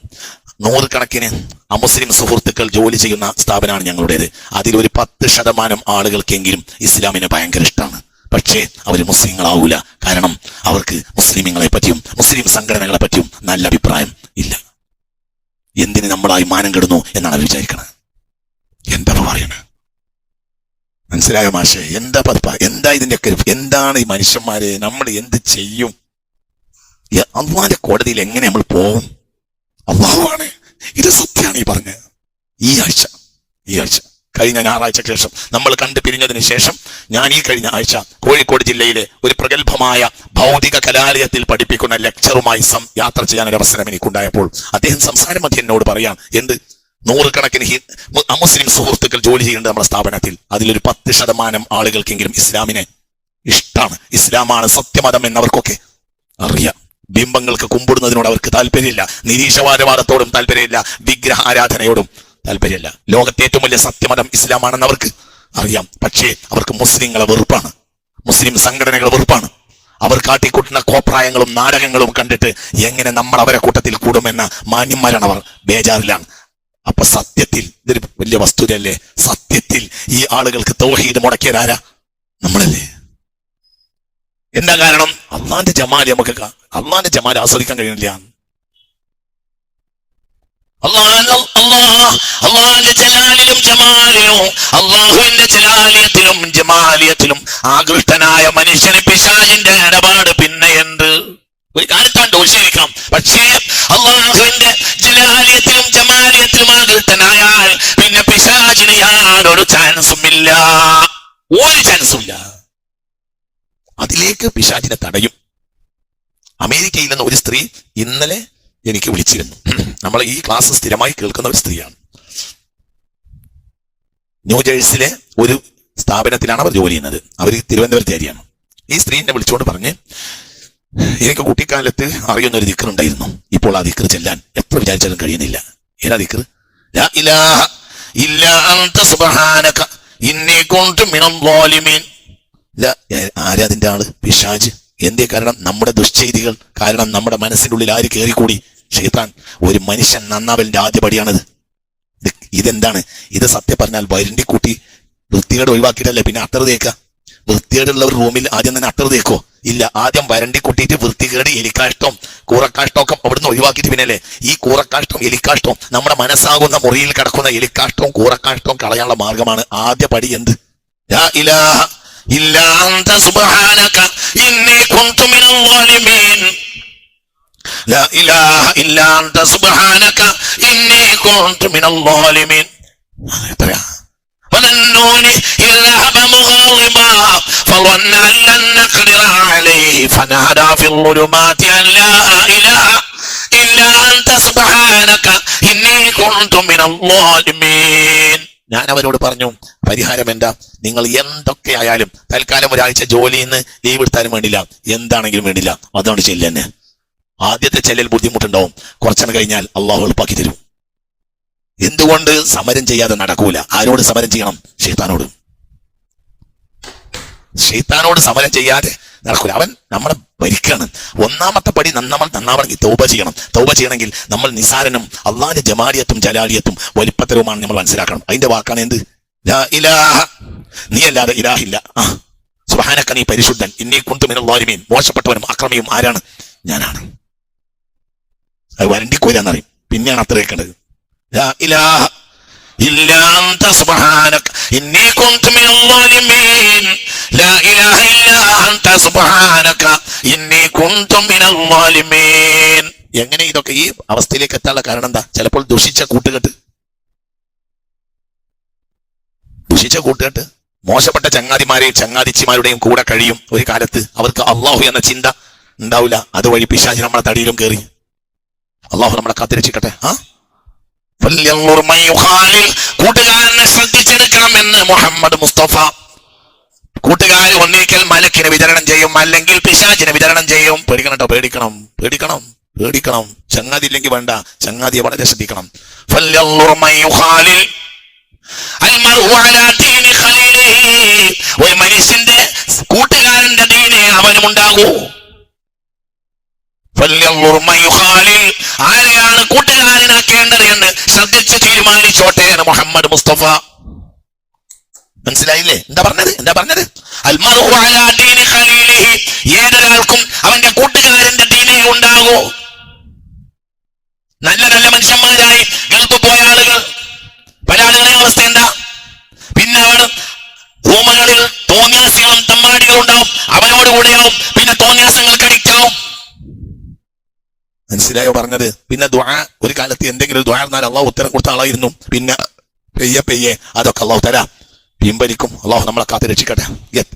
നൂറുകണക്കിന് അമുസ്ലിം സുഹൃത്തുക്കൾ ജോലി ചെയ്യുന്ന സ്ഥാപനമാണ് ഞങ്ങളുടേത്. അതിലൊരു പത്ത് ശതമാനം ആളുകൾക്കെങ്കിലും ഇസ്ലാമിന് ഭയങ്കര ഇഷ്ടമാണ്. പക്ഷേ അവർ മുസ്ലിങ്ങളാവൂല. കാരണം അവർക്ക് മുസ്ലിമുകളെ പറ്റിയും മുസ്ലിം സംഘടനകളെ പറ്റിയും നല്ല അഭിപ്രായം ഇല്ല. എന്തിന് നമ്മളായി മാനം കെടുന്നു എന്നാണ് വിചാരിക്കുന്നത് എന്താ പറയണ മനസ്സിലായ മാഷെ? എന്താ പതിപ്പ എന്താ ഇതിന്റെയൊക്കെ ഒരു- എന്താണ് ഈ മനുഷ്യന്മാരെ? നമ്മൾ എന്ത് ചെയ്യും? അള്ളാന്റെ കോടതിയിൽ എങ്ങനെ നമ്മൾ പോവും? അള്ളാഹുവാണ്. ഇത് സത്യമാണ് ഈ പറഞ്ഞത്. ഈ ആഴ്ച ഈ ആഴ്ച. കഴിഞ്ഞ ഞായറാഴ്ചക്ക് ശേഷം. നമ്മൾ കണ്ടു പിരിഞ്ഞതിന് ശേഷം ഞാൻ ഈ കഴിഞ്ഞ ആഴ്ച കോഴിക്കോട് ജില്ലയിലെ ഒരു പ്രഗത്ഭമായ ഭൗതിക കലാലയത്തിൽ പഠിപ്പിക്കുന്ന ലെക്ചറുമായി സം യാത്ര ചെയ്യാൻ ഒരു അവസരം എനിക്കുണ്ടായപ്പോൾ അദ്ദേഹം സംസാരം മധ്യ എന്നോട് പറയാം. എന്ത്? നൂറുകണക്കിന് അമുസ്ലിം സുഹൃത്തുക്കൾ ജോലി ചെയ്യുന്നുണ്ട് നമ്മുടെ സ്ഥാപനത്തിൽ. അതിലൊരു പത്ത് ശതമാനം ആളുകൾക്കെങ്കിലും ഇസ്ലാമിനെ ഇഷ്ടമാണ് ഇസ്ലാമാണ് സത്യമതം എന്നവർക്കൊക്കെ അറിയാം. ബിംബങ്ങൾക്ക് കുമ്പിടുന്നതിനോട് അവർക്ക് താല്പര്യമില്ല. നിരീശവാദവാദത്തോടും താല്പര്യമില്ല. വിഗ്രഹ ആരാധനയോടും താല്പര്യമില്ല. ലോകത്തെ ഏറ്റവും വലിയ സത്യമതം ഇസ്ലാമാണെന്ന് അവർക്ക് അറിയാം. പക്ഷേ അവർക്ക് മുസ്ലിങ്ങളെ വെറുപ്പാണ്. മുസ്ലിം സംഘടനകളെ വെറുപ്പാണ്. അവർ കാട്ടിക്കൂട്ടുന്ന കോപ്രായങ്ങളും നാടകങ്ങളും കണ്ടിട്ട് എങ്ങനെ നമ്മൾ അവരെ കൂട്ടത്തിൽ കൂടുമെന്ന മാന്യന്മാരാണ് അവർ. ബേജാറിലാണ്. അപ്പൊ സത്യത്തിൽ ഇതൊരു വലിയ വസ്തുതയല്ലേ? സത്യത്തിൽ ഈ ആളുകൾക്ക് തൗഹീദ് മുടക്കിയതാരാ നമ്മളല്ലേ. എന്താ കാരണം? അള്ളാന്റെ ജമാൽ നമുക്ക് അള്ളാന്റെ ജമാൽ ആസ്വദിക്കാൻ കഴിയുന്നില്ല അള്ളാഹ് അള്ളാഹ് അള്ളാന്റെ ജലാലിലും ജമാലിലും അള്ളാഹുവിന്റെ ജലാലിയത്തിലും ജമാലിയത്തിലും ആകൃഷ്ടനായ മനുഷ്യന് പിശാചിന്റെ ഇടപാട് പിന്നെ എന്ത്? ഒരു കാലത്താണ്ട് ദോഷിക്കാം പക്ഷേ അള്ളാഹുവിന്റെ ജലാലിയത്തിലും ജമാലിയത്തിലും ആകൃഷ്ടനായാൽ പിന്നെ പിശാചിന് യാതൊരു ചാൻസും ഇല്ല. ഒരു ചാൻസും ഇല്ല. അതിലേക്ക് പിശാചിനെ തടയും. അമേരിക്കയിൽ നിന്ന് ഒരു സ്ത്രീ ഇന്നലെ എനിക്ക് വിളിച്ചിരുന്നു. നമ്മൾ ഈ ക്ലാസ് സ്ഥിരമായി കേൾക്കുന്ന ഒരു സ്ത്രീയാണ്. ന്യൂജേഴ്സിലെ ഒരു സ്ഥാപനത്തിലാണ് അവർ ജോലി ചെയ്യുന്നത്. അവർ തിരുവനന്തപുരത്തേരിയാണ് ഈ സ്ത്രീ എന്നെ വിളിച്ചുകൊണ്ട് പറഞ്ഞ് എനിക്ക് കുട്ടിക്കാലത്ത് അറിയുന്ന ഒരു ദിക്കർ ഉണ്ടായിരുന്നു. ഇപ്പോൾ ആ ദിക്കർ ചെല്ലാൻ എത്ര വിചാരിച്ചാലും കഴിയുന്നില്ല. ഏതാ ദിക്കർ? അതിന്റെ ആൾ? പിശാജ്. എന്തേ? കാരണം നമ്മുടെ ദുശ്ചെയ്തികൾ കാരണം നമ്മുടെ മനസ്സിന്റെ ഉള്ളിൽ ആര് കയറിക്കൂടി ഷെയ്ത്താൻ ഒരു മനുഷ്യൻ നന്നാവലിന്റെ ആദ്യപടിയാണിത്. ഇത് ഇതെന്താണ്? ഇത് സത്യം പറഞ്ഞാൽ വരണ്ടി കൂട്ടി വൃത്തികേട് ഒഴിവാക്കിയിട്ടല്ലേ പിന്നെ അട്ടർ തേക്ക വൃത്തികേടുള്ള ഒരു റൂമിൽ ആദ്യം തന്നെ അട്ടർ തേക്കോ ഇല്ല ആദ്യം വരണ്ടി കൂട്ടിയിട്ട് വൃത്തികേട് എലിക്കാഷ്ടം കൂറക്കാഷ്ടം ഒക്കെ അവിടുന്ന് ഒഴിവാക്കിയിട്ട് പിന്നല്ലേ? ഈ കൂറക്കാഷ്ടം എലിക്കാഷ്ടം നമ്മുടെ മനസ്സാകുന്ന മുറിയിൽ കിടക്കുന്ന എലിക്കാഷ്ടവും കൂറക്കാഷ്ടവും കളയാനുള്ള മാർഗമാണ് ആദ്യ പടി എന്ത് ഇല്ലാ ഇല്ലാന്ത ഇന്നി കുന്തു മിനൽ لا إله إلا أنت سبحانك إني كنت من الظالمين എത്രയാ فظنوني إذ ذهب مغاضبا فظن أن لن نقدر عليه فنادى في الظلمات أن لا إله إلا أنت سبحانك إني كنت من الظالمين ഞാൻ അവരോട് പറഞ്ഞു പരിഹാരം എന്താ നിങ്ങൾ എന്തൊക്കെ ആയാലും തൽക്കാലം ഒരാഴ്ച ജോലിയിൽ നിന്ന് ലീവ് എടുത്താലും വേണ്ടില്ല എന്താണെങ്കിലും വേണ്ടില്ല അതുകൊണ്ട് ചെല്ലന്നെ ആദ്യത്തെ ചെല്ലൽ ബുദ്ധിമുട്ടുണ്ടാവും. കുറച്ചെണ്ണം കഴിഞ്ഞാൽ അള്ളാഹു എളുപ്പാക്കി തരും. എന്തുകൊണ്ട് സമരം ചെയ്യാതെ നടക്കൂല? ആരോട് സമരം ചെയ്യണം? ഷെയ്ത്താനോട് ഷെയ്ത്താനോട് സമരം ചെയ്യാതെ നടക്കൂല. അവൻ നമ്മളെ ഭരിക്കണം. ഒന്നാമത്തെ പടി നമ്മൾ നന്നാവണമെങ്കിൽ തൗബ ചെയ്യണം. തൗബ ചെയ്യണമെങ്കിൽ നമ്മൾ നിസാരനും അള്ളാഹിന്റെ ജമാലിയത്തും ജലാലിയത്തും വലിപ്പത്തരവുമാണ് നമ്മൾ മനസ്സിലാക്കണം. അതിന്റെ വാക്കാണ് എന്ത്? ഇലാഹ. നീ അല്ലാതെ ഇലാഹില്ല. ആ. നീ പരിശുദ്ധൻ. ഇന്നീ കുന്തുമിനുള്ള മോശപ്പെട്ടവനും അക്രമിയും ആരാണ്? ഞാനാണ്. അത് വരണ്ടിക്കൂല എന്നറിയും പിന്നെയാണ് അത്ര കേൾക്കേണ്ടത്. എങ്ങനെ ഇതൊക്കെ ഈ അവസ്ഥയിലേക്ക് എത്താനുള്ള കാരണം എന്താ? ചിലപ്പോൾ ദുഷിച്ച കൂട്ടുകെട്ട്. ദുഷിച്ച കൂട്ടുകെട്ട് മോശപ്പെട്ട ചങ്ങാതിമാരെയും ചങ്ങാതിച്ചിമാരുടെയും കൂടെ കഴിയും ഒരു കാലത്ത്. അവർക്ക് അള്ളാഹു എന്ന ചിന്ത ഉണ്ടാവില്ല. അതുവഴി പിശാചി നമ്മളെ തടിയിലും കയറി. അള്ളാഹു നമ്മളെ കാത്തിരക്ഷിക്കട്ടെ ആ. കൂട്ടുകാരനെ ശ്രദ്ധിച്ചെടുക്കണമെന്ന് മുഹമ്മദ് മുസ്തഫ കൂട്ടുകാർ ഒന്നിക്കൽ മലക്കിനെ വിതരണം ചെയ്യും അല്ലെങ്കിൽ പിശാചിനെ വിതരണം ചെയ്യും പേടിക്കണം കേട്ടോ പേടിക്കണം പേടിക്കണം പേടിക്കണം ചങ്ങാതി ഇല്ലെങ്കിൽ വേണ്ട ചങ്ങാതിയെ വളരെ ശ്രദ്ധിക്കണം. ഒരു മനുഷ്യന്റെ കൂട്ടുകാരന്റെ ദീനെ മൻ യുഖാലിൽ. ആരെയാണ് കൂട്ടുകാരനാക്കേണ്ടത് എന്ന് ശ്രദ്ധിച്ച് തീരുമാനിച്ചോട്ടെ മുഹമ്മദ് മുസ്തഫ. മനസ്സിലായില്ലേ? എന്താ പറഞ്ഞത്? എന്താ പറഞ്ഞത്. ഏതൊരാൾക്കും അവന്റെ കൂട്ടുകാരന്റെ ദീനേ ഉണ്ടാകൂ. നല്ല നല്ല മനുഷ്യന്മാരായി ഗൾഫ് പോയ ആളുകൾ. പല ആളുകളുടെ അവസ്ഥ എന്താ? പിന്നെ അവർ റൂമുകളിൽ തോന്നിയാസികളും തമ്മാടികളും ഉണ്ടാവും അവരോടുകൂടെയാവും പിന്നെ തോന്നിയാസങ്ങൾക്ക് അടിക്കാവും. മനസ്സിലായോ പറഞ്ഞത്? പിന്നെ ദ്വാ ഒരു കാലത്ത് എന്തെങ്കിലും ദ്വാ എന്നാൽ അള്ളാഹു ഉത്തരം കൊടുത്ത ആളായിരുന്നു. പിന്നെ പെയ്യെ പെയ്യെ അതൊക്കെ അള്ളാഹു തരാം. പിൻവലിക്കും. അള്ളാഹു നമ്മളെ കാത്ത് രക്ഷിക്കട്ടെ.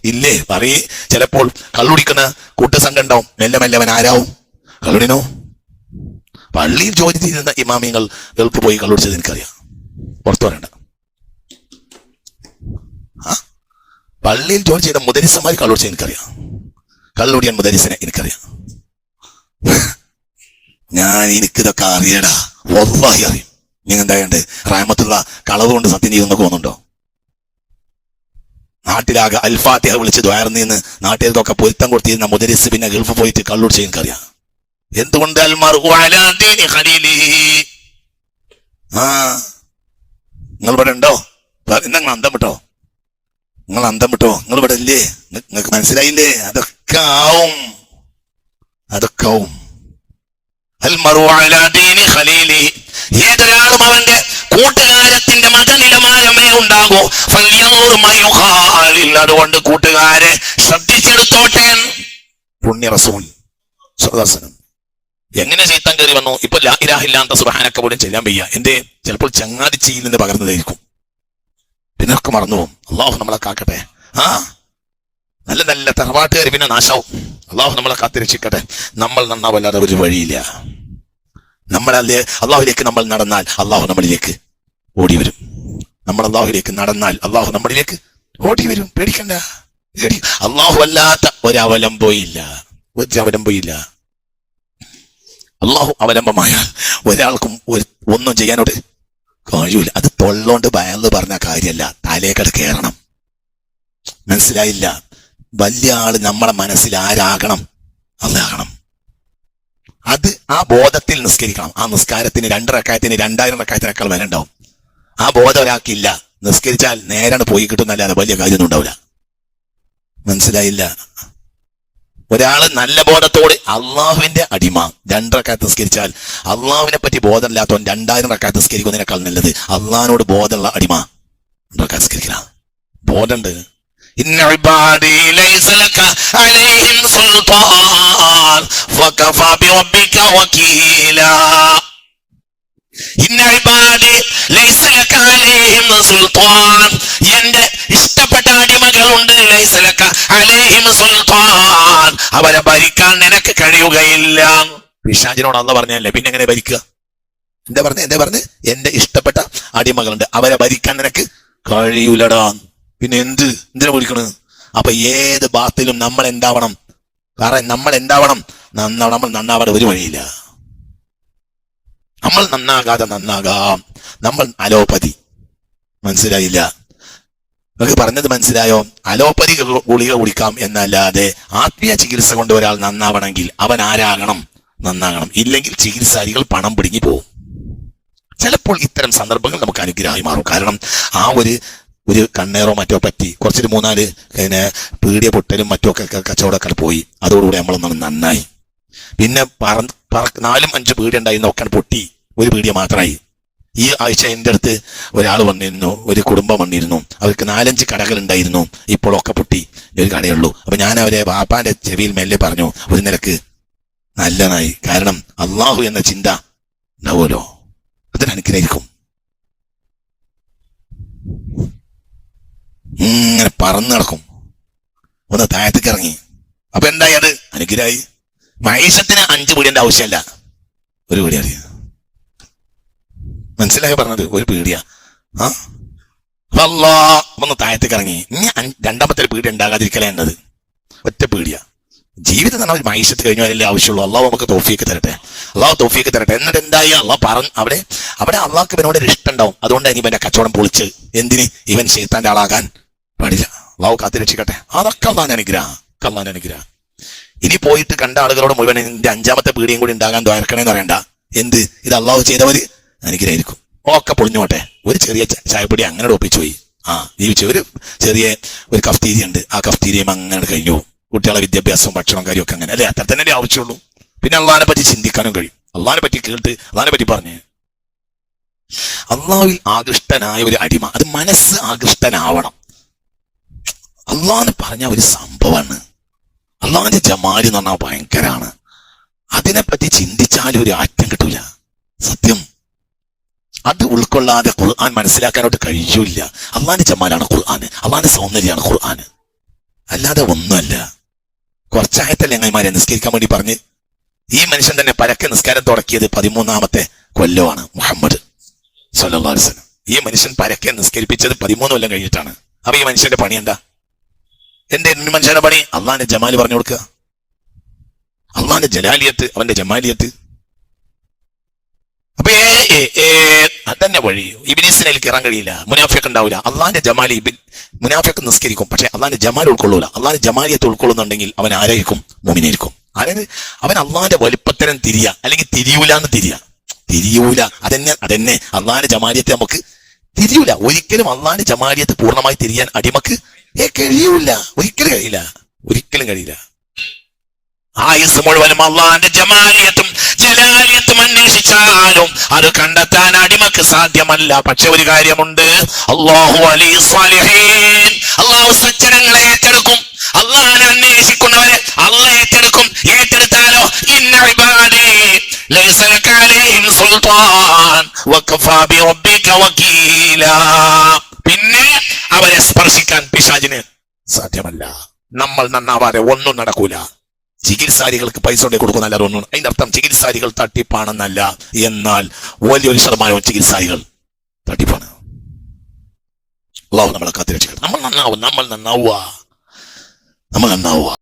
ഇല്ലേ? പറയേ. ചിലപ്പോൾ കള്ളുടിക്കുന്ന കൂട്ടസംഘം ഉണ്ടാവും. മെല്ലെ മെല്ലെ അവൻ ആരാവും? കള്ളുടിനോ? പള്ളിയിൽ ജോലി ചെയ്യുന്ന ഇമാമിയങ്ങൾ ഗൾഫ് പോയി കള്ളുടിച്ചത് എനിക്കറിയാം. പുറത്തു പറയണ്ട. പള്ളിയിൽ ജോലി ചെയ്ത മുദരിസന്മാർ കള്ളുടിച്ചത് എനിക്കറിയാം. കള്ളുടിയൻ മുദരിസനെ എനിക്കറിയാം. ഞാൻ എനിക്കിതൊക്കെ അറിയടാ. ഒന്നായി അറിയും. നിങ്ങൾ എന്താ എന്തായണ്ട് റാമത്തുള്ള കളവ് കൊണ്ട് സത്യം ചെയ്യുന്നൊക്കെ തോന്നുന്നുണ്ടോ? നാട്ടിലാകെ അൽഫാത്തിഹ വിളിച്ച് ദ്വാർന്നിന്ന് നാട്ടിലൊക്കെ പൊരുത്തം കൊടുത്തിരുന്ന മുദരിസ് പിന്നെ ഗൾഫ് പോയിട്ട് കള്ളൂർ ചെയ്യാൻ കറിയാം എന്തുകൊണ്ട് നിങ്ങൾ ഇവിടെ ഉണ്ടോ? നിങ്ങൾ അന്തം വിട്ടോ? നിങ്ങൾ അന്തം വിട്ടോ? നിങ്ങൾ ഇവിടെ ഇല്ലേ? നിങ്ങൾക്ക് മനസ്സിലായില്ലേ? അതൊക്കെ ആവും. അതൊക്കെ ആവും അൽമറു അലാ ദീനി ഖലീലിഹി. ഏതൊരാളും അവന്റെ കൂട്ടുകാരത്തിന്റെ മതനിലവാരമേ ഉണ്ടാകൂ. അതുകൊണ്ട് കൂട്ടുകാരെ ശ്രദ്ധിച്ചെടുത്തോട്ടെ എങ്ങനെ ചീത്തം കയറി വന്നു? ഇപ്പൊ ലാ സുഹാനൊക്കെ പോലും ചെയ്യാൻ വയ്യ. എന്റെ ചിലപ്പോൾ ചങ്ങാതി ചെയ്യിൽ നിന്ന് പകർന്നതായിരിക്കും. പിന്നെ ഒക്കെ മറന്നു പോകും അള്ളാഹു നമ്മളെ കാക്കട്ടെ. ആ? നല്ല നല്ല തറവാട്ടുകാർ പിന്നെ നാശാവും. അള്ളാഹു നമ്മളെ കാത്തിരക്ഷിക്കട്ടെ. നമ്മൾ നന്നാവല്ലാതെ ഒരു വഴിയില്ല. നമ്മൾ അല്ലേ അള്ളാഹുലേക്ക് നമ്മൾ നടന്നാൽ അള്ളാഹു നമ്മളിലേക്ക് ഓടി വരും. നമ്മൾ അള്ളാഹുലേക്ക് നടന്നാൽ അള്ളാഹു നമ്മളിലേക്ക് ഓടി വരും. പേടിക്കണ്ട. പേടി. അള്ളാഹു അല്ലാത്ത ഒരവലംബയില്ല. ഒരു അവലംബോയില്ല അള്ളാഹു അവലംബമായാൽ ഒരാൾക്കും ഒരു ഒന്നും ചെയ്യാനോട് കഴിയൂല. അത് തൊള്ളോണ്ട് ഭയന്ന് പറഞ്ഞ കാര്യമല്ല തലേക്കട് കയറണം മനസ്സിലായില്ല. വലിയ ആൾ നമ്മുടെ മനസ്സിൽ ആരാകണം? അല്ലാകണം. അത് ആ ബോധത്തിൽ നിസ്കരിക്കണം. ആ നിസ്കാരത്തിന് രണ്ട് റക്കായത്തിന് രണ്ടായിരം റക്കായത്തിനേക്കാൾ വില ഉണ്ടാവും ആ ബോധം ഒരാൾക്കില്ല. നിസ്കരിച്ചാൽ നേരാണ് പോയി കിട്ടുന്നല്ലാതെ വലിയ കാര്യമൊന്നും ഉണ്ടാവില്ല. മനസ്സിലായില്ല? ഒരാൾ നല്ല ബോധത്തോടെ അള്ളാഹുവിന്റെ അടിമ രണ്ടറക്കാത്ത് നിസ്കരിച്ചാൽ അള്ളാഹുവിനെ പറ്റി ബോധമില്ലാത്തവൻ രണ്ടായിരം റക്കാത്ത് നിസ്കരിക്കുന്നതിനേക്കാൾ നല്ലത് അള്ളാഹിനോട് ബോധമുള്ള അടിമ രണ്ടറക്കാത്ത് നിസ്കരിക്കണം ബോധമുണ്ട്. എന്റെ ഇഷ്ടപ്പെട്ട അടിമകളുണ്ട് സുൽത്താൻ. അവരെ ഭരിക്കാൻ നിനക്ക് കഴിയുകയില്ല. പിശാചിനോട് അന്ന് പറഞ്ഞല്ലേ പിന്നെ എങ്ങനെ ഭരിക്കുക? എന്താ പറഞ്ഞ എന്താ പറഞ്ഞ്? എന്റെ ഇഷ്ടപ്പെട്ട അടിമകളുണ്ട് അവരെ ഭരിക്കാൻ നിനക്ക് കഴിയൂലടാ. പിന്നെ എന്ത്? എന്തിനാ വിളിക്കണത്? അപ്പൊ ഏത് ബാത്തിലും നമ്മൾ എന്താവണം കാരണം നമ്മൾ എന്താവണം നന്നാവണം. നമ്മൾ നന്നാവാതെ ഒരു വഴിയില്ല. നമ്മൾ നന്നാകാതെ നന്നാകാം. നമ്മൾ അലോപ്പതി. മനസ്സിലായില്ല? നിങ്ങൾക്ക് പറഞ്ഞത് മനസ്സിലായോ? അലോപ്പതി ഗുളിക കുടിക്കാം എന്നല്ലാതെ ആത്മീയ ചികിത്സ കൊണ്ട് ഒരാൾ നന്നാവണമെങ്കിൽ അവൻ ആരാകണം? നന്നാകണം. ഇല്ലെങ്കിൽ ചികിത്സാരികൾ പണം പിടുങ്ങി പോകും ചിലപ്പോൾ ഇത്തരം സന്ദർഭങ്ങൾ നമുക്ക് അനുഗ്രഹമായി മാറും. കാരണം ആ ഒരു ഒരു കണ്ണേറോ മറ്റോ പറ്റി. കുറച്ചൊരു മൂന്നാൽ പിന്നെ പീടിയ പൊട്ടലും മറ്റോ ഒക്കെ കച്ചവടക്കാർ പോയി. അതോടുകൂടി നമ്മളൊന്നും നന്നായി. പിന്നെ പറ നാലും അഞ്ച് പീടിയ ഉണ്ടായി ഒക്കെ പൊട്ടി. ഒരു പീടിയ മാത്രമായി ഈ ആഴ്ച എന്റെ അടുത്ത് ഒരാൾ വന്നിരുന്നു ഒരു കുടുംബം വന്നിരുന്നു. അവർക്ക് നാലഞ്ച് കടകൾ ഉണ്ടായിരുന്നു. ഇപ്പോഴൊക്കെ പൊട്ടി. ഒരു കടയുള്ളൂ അപ്പൊ ഞാൻ അവരെ വാപ്പാന്റെ ചെവിയിൽ മെല്ലെ പറഞ്ഞു ഒരു നിരക്ക് നല്ലതായി. കാരണം അള്ളാഹു എന്ന ചിന്ത ഉണ്ടാവുമല്ലോ. അതിന് ഇങ്ങനെ പറന്നു നടക്കും. ഒന്ന് താഴത്തേക്ക് ഇറങ്ങി. അപ്പൊ എന്തായി അത്? അനുഗ്രഹമായി. മൈസത്തിന് അഞ്ചു പീടിയന്റെ ആവശ്യമല്ല. ഒരു പീടിയ മനസ്സിലായി പറഞ്ഞത്? ഒരു പീടിയ. ആ? അല്ലാ ഒന്ന് താഴത്തേക്ക് ഇറങ്ങി. ഇനി രണ്ടാമത്തെ ഒരു പീടിയ ഉണ്ടാകാതിരിക്കലേ എന്നത്. ഒറ്റ പീടിയ. ജീവിതം തന്നെ മൈസത്ത് കഴിഞ്ഞാലല്ലേ ആവശ്യമുള്ളൂ. അള്ളാഹ് നമുക്ക് തോഫിയൊക്കെ തരട്ടെ. അള്ളാഹ് തോഫിയൊക്കെ തരട്ടെ. എന്നിട്ട് എന്തായി? അള്ളാഹ് പറഞ്ഞു അവിടെ അവിടെ അള്ളാഹ്ക്ക് ഇവനോട് ഒരു ഇഷ്ടം ഉണ്ടാവും. അതുകൊണ്ട് ഇനി ഇവന്റെ കച്ചവടം പൊളിച്ച് എന്തിന്? ഇവൻ ശൈത്താന്റെ ആളാകാൻ. പാടില്ല. വാവ് കാത്തി രക്ഷിക്കട്ടെ. അതൊക്കെ അള്ളാൻ അനുഗ്രഹം. അള്ളാൻ അനുഗ്രഹം. ഇനി പോയിട്ട് കണ്ട ആളുകളോട് മുഴുവൻ എന്റെ അഞ്ചാമത്തെ പീടിയും കൂടി ഉണ്ടാകാൻ ദ്വാരക്കണേന്ന് പറയണ്ട. എന്ത്? ഇത് അള്ളാഹു ചെയ്തവര് അനുഗ്രഹിക്കും. ഒക്കെ പൊളിഞ്ഞോട്ടെ ഒരു ചെറിയ ചായപ്പൊടി അങ്ങനെ ഒപ്പിച്ചു പോയി. ആ ജീവിച്ചു ഒരു ചെറിയ ഒരു കഫ്തീരി ഉണ്ട്. ആ കഫ്തീരിയും അങ്ങനെ കഴിഞ്ഞു കുട്ടികളെ വിദ്യാഭ്യാസവും ഭക്ഷണം കാര്യവും ഒക്കെ അങ്ങനെ. അല്ലേ? അത്ര തന്നെ ആവശ്യമുള്ളൂ. പിന്നെ അള്ളഹാനെ പറ്റി ചിന്തിക്കാനും കഴിയും. അള്ളഹാനെ പറ്റി കേട്ട് അള്ളഹാനെ പറ്റി പറഞ്ഞ്. അള്ളാഹുവിൽ ആകൃഷ്ടനായ ഒരു അടിമ. അത് മനസ്സ് ആകൃഷ്ടനാവണം. അള്ളാന്ന് പറഞ്ഞ ഒരു സംഭവമാണ് അള്ളാന്റെ ജമാലി എന്ന് പറഞ്ഞാൽ ഭയങ്കരാണ്. അതിനെപ്പറ്റി ചിന്തിച്ചാൽ ഒരു ആറ്റം കിട്ടൂല. സത്യം. അത് ഉൾക്കൊള്ളാതെ ഖുർആൻ മനസ്സിലാക്കാനോട്ട് കഴിയൂല അള്ളാന്റെ ജമാലാണ് ഖുർആൻ. അള്ളാന്റെ സൗന്ദര്യമാണ് ഖുർആൻ. അല്ലാതെ ഒന്നുമല്ല. കുറച്ചായത്തല്ലേ അങ്ങന്മാരെ നിസ്കരിക്കാൻ വേണ്ടി പറഞ്ഞ്? ഈ മനുഷ്യൻ തന്നെ പരക്കെ നിസ്കാരം തുടക്കിയത് പതിമൂന്നാമത്തെ കൊല്ലമാണ് മുഹമ്മദ് സല്ലാസ്ലം ഈ മനുഷ്യൻ പരക്കെ നിസ്കരിപ്പിച്ചത് പതിമൂന്ന് കൊല്ലം കഴിഞ്ഞിട്ടാണ്. അപ്പൊ ഈ മനുഷ്യന്റെ പണി എന്താ? എന്റെ മനുഷ്യന്റെ പണി? അള്ളാന്റെ ജമാലി പറഞ്ഞു കൊടുക്കുക. അള്ളാന്റെ ജലാലിയത്ത് അവന്റെ ജമാലിയത്ത്. അപ്പൊ ഏ അതന്നെ വഴി. ഇബിനീസിനെ കയറാൻ കഴിയില്ല. മുനാഫിയൊക്കെ ഉണ്ടാവില്ല. അള്ളാന്റെ ജമാലി ഇബിൻ മുനാഫിയൊക്കെ നിസ്കരിക്കും. പക്ഷെ അള്ളാന്റെ ജമാൽ ഉൾക്കൊള്ളൂല. അള്ളാന്റെ ജമാലിയത്ത് ഉൾക്കൊള്ളുന്നുണ്ടെങ്കിൽ അവൻ ആരായിരിക്കും? മുമിനായിരിക്കും. അതായത് അവൻ അള്ളാന്റെ വലുപ്പത്തരം തിരിയ അല്ലെങ്കിൽ തിരിയൂല എന്ന് തിരിയ. തിരിയൂല. അതെന്നെ അതെന്നെ. അള്ളാന്റെ ജമാലിയത്തെ നമുക്ക് തിരിയൂല. ഒരിക്കലും അള്ളാന്റെ ജമാലിയത്ത് പൂർണമായി തിരിയാൻ അടിമക്ക് ഏ കഴിയൂല ഒരിക്കലും കഴിയില്ല. ഒരിക്കലും കഴിയില്ല. ആയുസ് മുഴുവനും അള്ളാന്റെ ജമാലിയത്തും ജലാലിയത്തും അന്വേഷിച്ചാലും അത് കണ്ടെത്താൻ അടിമക്ക് സാധ്യമല്ല. പക്ഷെ ഒരു കാര്യമുണ്ട്. അള്ളാഹു അലി അള്ളാഹു സജ്ജനങ്ങളെ ഏറ്റെടുക്കും. അള്ളാഹിനെ അന്വേഷിക്കുന്നവരെ അള്ള ഏറ്റെടുക്കും. ഏറ്റെടുത്താലോ? ഇന്ന ഇബാദി. സുൽത്താൻ. വകഫാ വകീലാ. പിന്നെ അവരെ സ്പർശിക്കാൻ പിശാചിന് സാധ്യമല്ല. നമ്മൾ നന്നാവാതെ ഒന്നും നടക്കൂല. ചികിത്സാരികൾക്ക് പൈസ കൊണ്ടേ കൊടുക്കുന്നല്ല ഒന്നും അതിന്റെ അർത്ഥം ചികിത്സാരികൾ തട്ടിപ്പാണെന്നല്ല. എന്നാൽ വലിയൊരു ശതമാനവും ചികിത്സാരികൾ തട്ടിപ്പാണ്. അള്ളാഹു നമ്മളെ കാത്തിരക്ഷിക്കണം നമ്മൾ നന്നാവും. നമ്മൾ നന്നാവുക. നമ്മൾ നന്നാവുക.